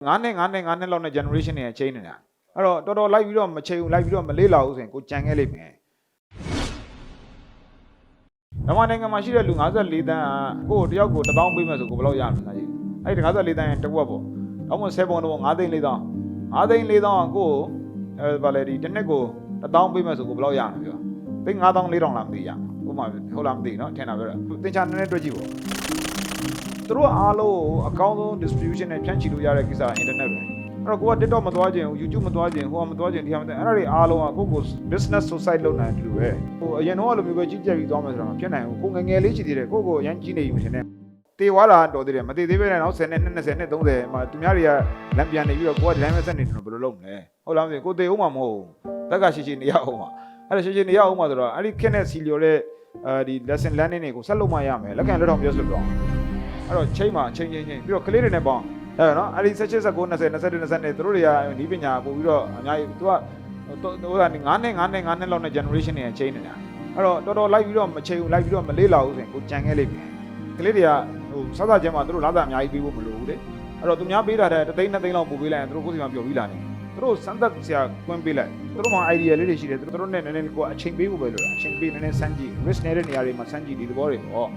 9နှစ်9နှစ်9နှစ်လောက်နဲ့ generation တွေချိန်နေတာအဲ့တော့တော်တော်လိုက်ပြီးတော့မချိန်ဘူးလိုက်ပြီးတော့မလေးလာဘူးဆိုရင်ကိုကြံခဲ့လိမ့်မယ်မြန်မာနိုင်ငံမှာရှိတဲ့လူ54တန်းကကိုယ့်တယောက်ကို1000ပေးမယ်ဆိုကိုဘယ်လောက်ရမလဲကြီးအဲ့ဒီ54တန်းရဲ့တစ်ဝက်ပေါ့တော့မှ7ပုံတော့9သိန်း4000 9သိန်း4000ကကိုယ့်အဲဗာလေဒီတစ်နှစ်ကို1000ပေးမယ်ဆိုကိုဘယ်လောက်ရမလဲပြောသိန်း9000 4000လားမသိရဘူးဥပမာဟုတ်လားမသိနော်ထင်တာပြောတာသင်္ချာနည်းနည်းတွက်ကြည့်ပေါ့ သူတို့အားလုံးကိုအကောင်းဆုံး distribution နဲ့ဖြန့်ချီလို့ရတဲ့ကိစ္စက internet ပဲအဲ့တော့ကိုက TikTok မသွားခြင်း YouTube မသွားခြင်းဟိုကမသွားခြင်းဒီဟာမသွားအဲ့ဒါတွေအားလုံးကကိုကို business society လုပ်နိုင်တယ်လို့ပဲဟိုအရင်တော့လိုမျိုးပဲကြီးကြပ်ပြီးသွားမယ်ဆိုတော့မဖြစ်နိုင်ဘူးကိုငယ်ငယ်လေးချီသေးတယ်ကိုကိုရမ်းကြီးနေပြီမထင်နဲ့တေသွားတာတော်သေးတယ်မတေသေးပဲနဲ့နောက်10နှစ်20နှစ်30မှာသူများတွေကလမ်းပြန်နေပြီးတော့ကိုကဒီတိုင်းပဲဆက်နေတယ်ဘယ်လိုလုပ်မလဲဟုတ်လားမသိဘူးကိုတေအောင်မှာမဟုတ်ဘူးတက်ကရှိရှိနေရအောင်မှာအဲ့ဒါရှိရှိနေရအောင်မှာဆိုတော့အဲ့ဒီခက်နဲ့စီလျော်တဲ့အဲဒီ lesson learning တွေကိုဆက်လုပ်မှရမယ်လက်ခံလက်ထောင်ပြောဆိုတော့ အဲ့တော့ချိန်မှာချိန်ချိန်ချိန်ပြီးတော့ကလေးတွေနဲ့ပေါင်းအဲ့နော်အဲ့ဒီ16 19 20 21 22သူတို့တွေကဒီပညာပို့ပြီးတော့အများကြီးသူကဟိုက9နှစ်9နှစ်9နှစ်လောက်နဲ့ generation တွေချိန်နေတာအဲ့တော့တော်တော်လိုက်ပြီးတော့မချိန်ဘူးလိုက်ပြီးတော့မလေးလာဘူးဆိုရင်ကိုကြံခဲ့လိမ့်မယ်ကလေးတွေကဟိုစသချင်းမှာသူတို့လာတာအများကြီးပေးဖို့မလိုဘူးလေအဲ့တော့သူများပေးတာတဲ့တသိန်းနှစ်သိန်းလောက်ပို့ပေးလိုက်ရင်သူတို့ကိုယ်စီမှာပျော်ပြီးလာနေသူတို့စမ်းသက်ဆရာကွင်းပေးလိုက်သူတို့မှာ idea လေးတွေရှိတယ်သူတို့နဲ့နည်းနည်းကိုအချိန်ပေးဖို့ပဲလိုတာအချိန်ပေးနည်းနည်းစမ်းကြည့် risk နေတဲ့နေရာတွေမှာစမ်းကြည့်ဒီသဘောတွေပေါ့